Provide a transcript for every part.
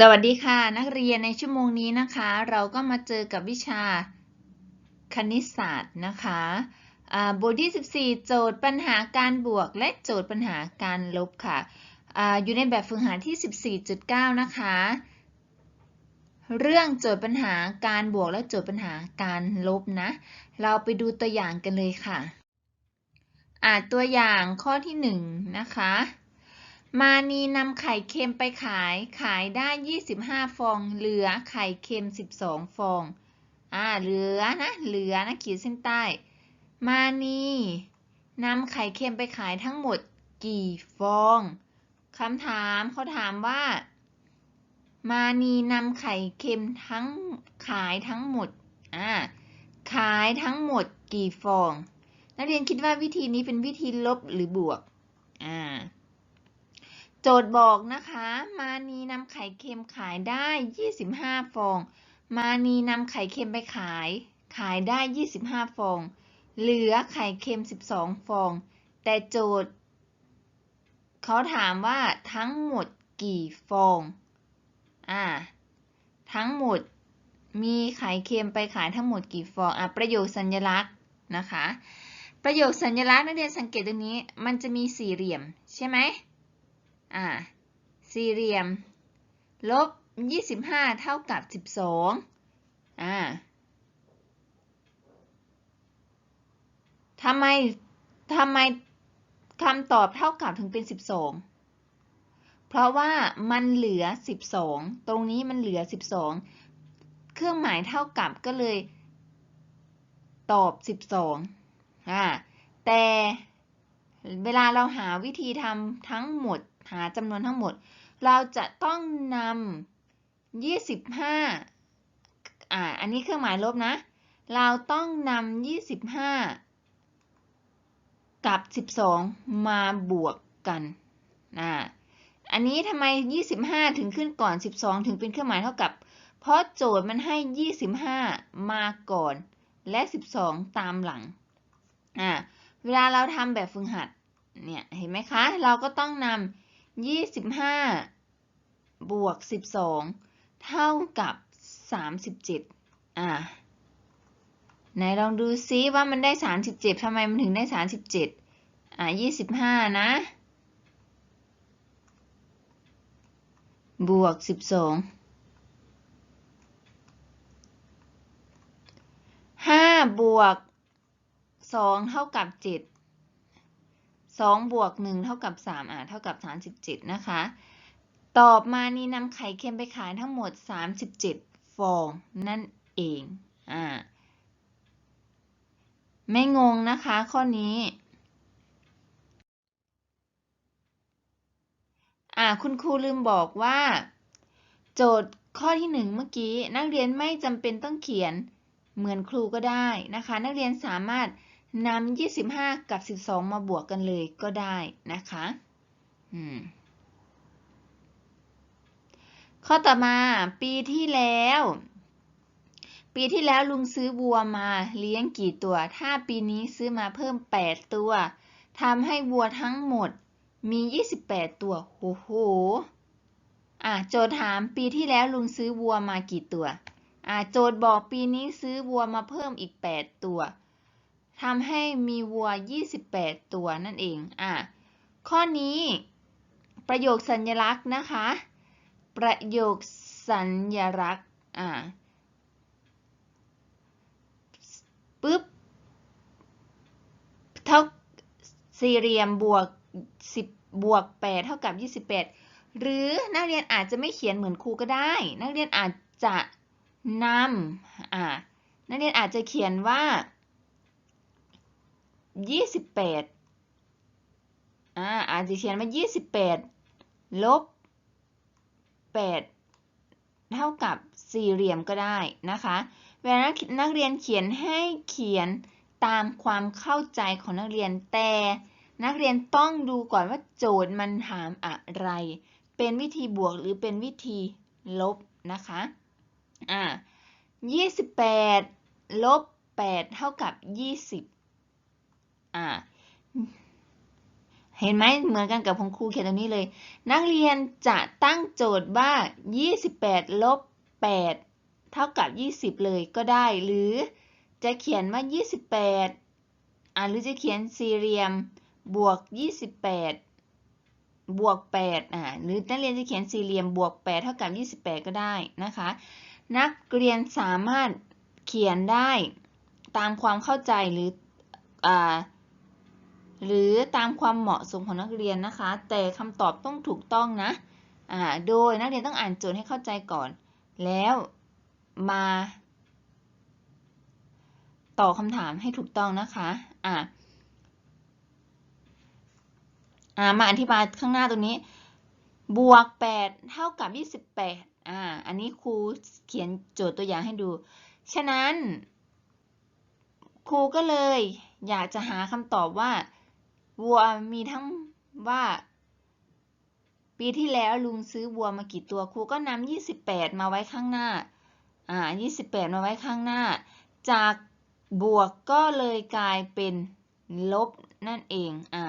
สวัสดีค่ะ นักเรียนในชั่วโมงนี้นะคะ เราก็มาเจอกับวิชาคณิตศาสตร์นะคะบทที่ 14 โจทย์ปัญหาการบวก และโจทย์ปัญหาการลบค่ะออยู่ในแบบฝึกหัดที่ 14.9 นะคะ เรื่องโจทย์ปัญหาการบวกและโจทย์ปัญหาการลบนะ เราไปดูตัวอย่างกันเลยค่ะ อ่าตัวอย่างข้อที่ 1 นะคะ มานีนำไข่เค็มไปขาย ขายได้ 25 ฟอง เหลือไข่เค็ม 12 ฟอง อ่า เหลือนะ เหลือนะ ขีดเส้นใต้ มานีนำไข่เค็มไปขายทั้งหมดกี่ฟอง คำถามเขาถามว่า มานีนำไข่เค็มทั้งขายทั้งหมด อ่า ขายทั้งหมดกี่ฟอง นักเรียนคิดว่าวิธีนี้เป็นวิธีลบหรือบวก อ่า โจทย์บอกนะคะ มานีนำไข่เค็มขายได้ 25 ฟอง มานีนำไข่เค็มไปขาย ขายได้ 25 ฟอง เหลือไข่เค็ม 12 ฟอง แต่โจทย์ เขาถามว่าทั้งหมดกี่ฟอง อ่า ทั้งหมดมีไข่เค็มไปขายทั้งหมดกี่ฟอง อะ ประโยคสัญลักษณ์นะคะ ประโยคสัญลักษณ์นักเรียนสังเกตตรงนี้ มันจะมีสี่เหลี่ยมใช่ไหม อ่าสี่เหลี่ยม ลบ25เท่ากับ12อ่าทำไมทำไมคำตอบเท่ากับถึงเป็น 12 เพราะว่ามันเหลือ 12 ตรงนี้มันเหลือ 12 เครื่องหมายเท่ากับก็เลย ตอบ 12อ่าแต่เวลาเราหาวิธีทำทั้งหมด หาจำนวนทั้งหมด เราจะต้องนำ25 อ่า อันนี้เครื่องหมายลบนะ เราต้องนำ25 กับ 12 มาบวกกันอ่าอันนี้ทำไม 25 ถึงขึ้นก่อน 12 ถึงเป็นเครื่องหมายเท่ากับ เพราะโจทย์มันให้ 25 มาก่อน และ 12 ตามหลัง อ่า เวลาเราทำแบบฝึกหัด เนี่ย เห็นไหมคะ เราก็ต้องนำ 25บวก12เท่ากับ37อ่าไหนลองดูซิว่ามันได้37ทำไมมันถึงได้37อ่า25นะบวก12 5บวก2เท่ากับ7 2 บวก 1 เท่ากับ 3 อ่าเท่ากับ 37 นะคะตอบมานี่นำไข่เค็มไปขายทั้งหมด 37 ฟองนั่นเอง อ่า ไม่งงนะคะ ข้อนี้ อ่า คุณครูลืมบอกว่า โจทย์ข้อที่หนึ่งเมื่อกี้ นักเรียนไม่จำเป็นต้องเขียนเหมือนครูก็ได้นะคะ นักเรียนสามารถ นำ25 กับ 12 มาบวกกันเลยก็ได้นะคะข้อต่อมาปีที่แล้ว ปีที่แล้วลุงซื้อวัวมาเลี้ยงกี่ตัว ถ้าปีนี้ซื้อมาเพิ่ม 8 ตัวทำให้วัวทั้งหมดมี 28 ตัวโอ้โหอะโจทย์ถามปีที่แล้วลุงซื้อวัวมากี่ตัวอะโจทย์บอกปีนี้ซื้อวัวมาเพิ่มอีก 8 ตัว ทำให้มีวัว 28 ตัวนั่นเอง อะ ข้อนี้ ประโยคสัญลักษณ์นะคะ ประโยคสัญลักษณ์ อ่าปึ๊บ เท่าสี่เหลี่ยมบวก 10 บวก 8 เท่ากับ 28 หรือนักเรียนอาจจะไม่เขียนเหมือนครูก็ได้ นักเรียนอาจจะนำอ่านักเรียนอาจจะเขียนว่า ยี่สิบแปดอ่าอาจจะเขียนว่ายี่สิบแปดลบแปดเท่ากับสี่เหลี่ยมก็ได้นะคะ เวลานักเรียนเขียนให้เขียนตามความเข้าใจของนักเรียนแต่ นักเรียนต้องดูก่อนว่าโจทย์มันถามอะไร เป็นวิธีบวกหรือเป็นวิธีลบนะคะ อ่ายี่สิบแปดลบแปดเท่ากับยี่สิบ อ่า เห็นไหมเหมือนกันกับของครูเขียนตรงนี้เลย นักเรียนจะตั้งโจทย์ว่า 28ลบ8เท่ากับ 20 เลยก็ได้ หรือจะเขียนว่า 28อ่าหรือจะเขียนสี่เหลี่ยมบวก 28บวก8อ่าหรือนักเรียนจะเขียนสี่เหลี่ยมบวก 8 เท่ากับ 28 ก็ได้นะคะ นักเรียนสามารถเขียนได้ตามความเข้าใจหรืออ่า หรือตามความเหมาะสมของนักเรียนนะคะ แต่คำตอบต้องถูกต้องนะอ่าโดยนักเรียนต้องอ่านโจทย์ให้เข้าใจก่อน แล้วมาตอบคำถามให้ถูกต้องนะคะอ่าอ่ามาอธิบายข้างหน้าตรงนี้ บวก 8 เท่ากับ 28อ่าอันนี้ครูเขียนโจทย์ตัวอย่างให้ดู ฉะนั้น ครูก็เลยอยากจะหาคำตอบว่า วัวมีทั้งว่า ปีที่แล้วลุงซื้อวัวมากี่ตัวครูก็นำ28มาไว้ข้างหน้า อ่า28มาไว้ข้างหน้า จากบวกก็เลยกลายเป็นลบนั่นเอง อ่า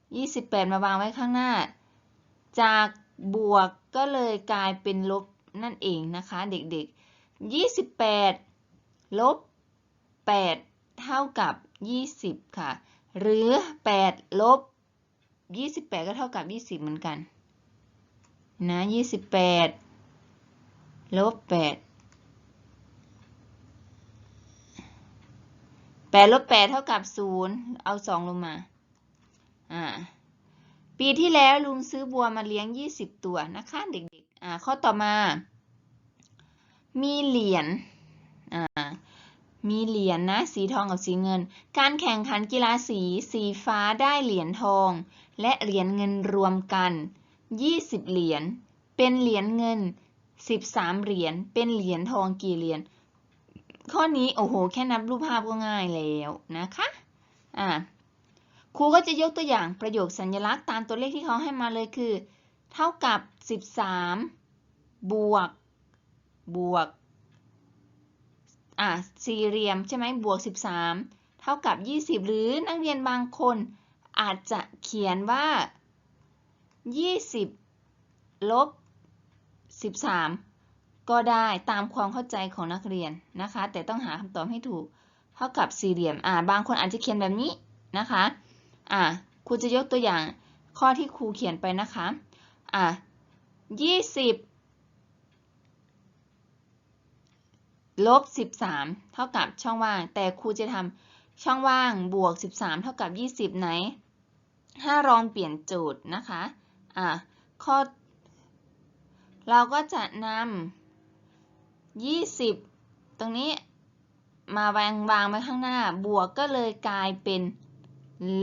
28มาวางไว้ข้างหน้า จากบวกก็เลยกลายเป็นลบนั่นเองนะคะ เด็กๆ 28 ลบ 8 เท่ากับ 20 ค่ะ หรือ 8 ลบ 28 ก็เท่ากับ 20 เหมือนกัน นะ 28 ลบ 8 8ลบ8เท่ากับ 0 เอา 2 ลงมา อ่า ปีที่แล้วลุงซื้อบัวมาเลี้ยง 20 ตัวนะคะเด็กๆ อ่า ข้อต่อมา มีเหรียญ อ่า มีเหรียญนะสีทองกับสีเงิน การแข่งขันกีฬาสีสีฟ้าได้เหรียญทอง และเหรียญเงินรวมกัน 20 เหรียญเป็นเหรียญเงิน 13 เหรียญเป็นเหรียญทองกี่เหรียญข้อนี้โอ้โหแค่นับรูปภาพก็ง่ายแล้วนะคะอ่าครูก็จะยกตัวอย่างประโยคสัญลักษณ์ตามตัวเลขที่เขาให้มาเลยคือ เท่ากับ 13 บวก บวก อะสี่เหลี่ยมใช่ไหมบวก 13 เท่ากับ 20 หรือนักเรียนบางคนอาจจะเขียนว่า 20 ลบ 13 ก็ได้ตามความเข้าใจของนักเรียนนะคะ แต่ต้องหาคำตอบให้ถูก เท่ากับสี่เหลี่ยมอ่าบางคนอาจจะเขียนแบบนี้นะคะอ่าครูจะยกตัวอย่างข้อที่ครูเขียนไปนะคะอ่า20 ลบ 13 เท่ากับช่องว่าง แต่ครูจะทำช่องว่างบวก 13 เท่ากับ 20 ไหน ถ้าลองเปลี่ยนโจทย์นะคะอะข้อ เราก็จะนำ20 ตรงนี้มาวางวางไว้ข้างหน้า บวกก็เลยกลายเป็น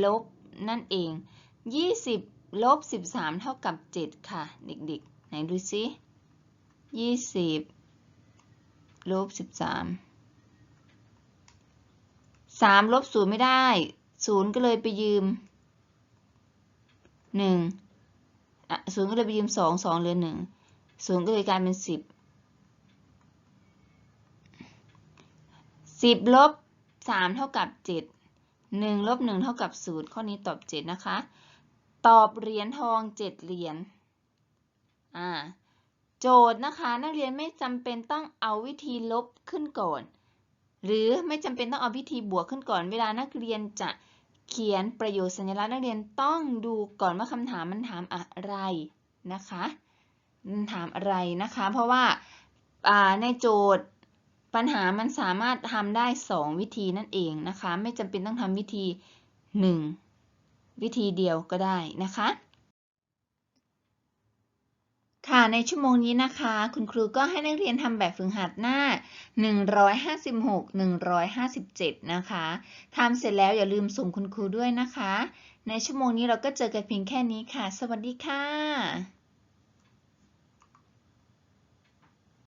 ลบนั่นเอง 20 ลบ 13 เท่ากับ 7 ค่ะ เด็กๆ ไหนดูซิ20 ลบ13 3ลบ0ไม่ได้0ก็เลยไปยืม1อะ0ก็เลยไปยืม2 2เหลือ1 0ก็เลยกลายเป็น10 10ลบ3เท่ากับ7 1ลบ1เท่ากับ0ข้อนี้ตอบ7นะคะ ตอบเหรียญทอง7เหรียญอ่า โจทย์นะคะนักเรียนไม่จำเป็นต้องเอาวิธีลบขึ้นก่อน หรือไม่จำเป็นต้องเอาวิธีบวกขึ้นก่อน เวลานักเรียนจะเขียนประโยชน์สัญลักษณ์นักเรียนต้องดูก่อนว่าคำถามมันถามอะไรนะคะมันถามอะไรนะคะ เพราะว่าในโจทย์ปัญหามันสามารถทำได้ 2 วิธีนั่นเองนะคะ ไม่จำเป็นต้องทำวิธี 1 วิธีเดียวก็ได้นะคะ ค่ะในชั่วโมงนี้นะคะ คุณครูก็ให้นักเรียนทำแบบฝึกหัดหน้า 156 157 นะคะทำเสร็จแล้วอย่าลืมส่งคุณครูด้วยนะคะ ในชั่วโมงนี้เราก็เจอกันเพียงแค่นี้ค่ะ สวัสดีค่ะ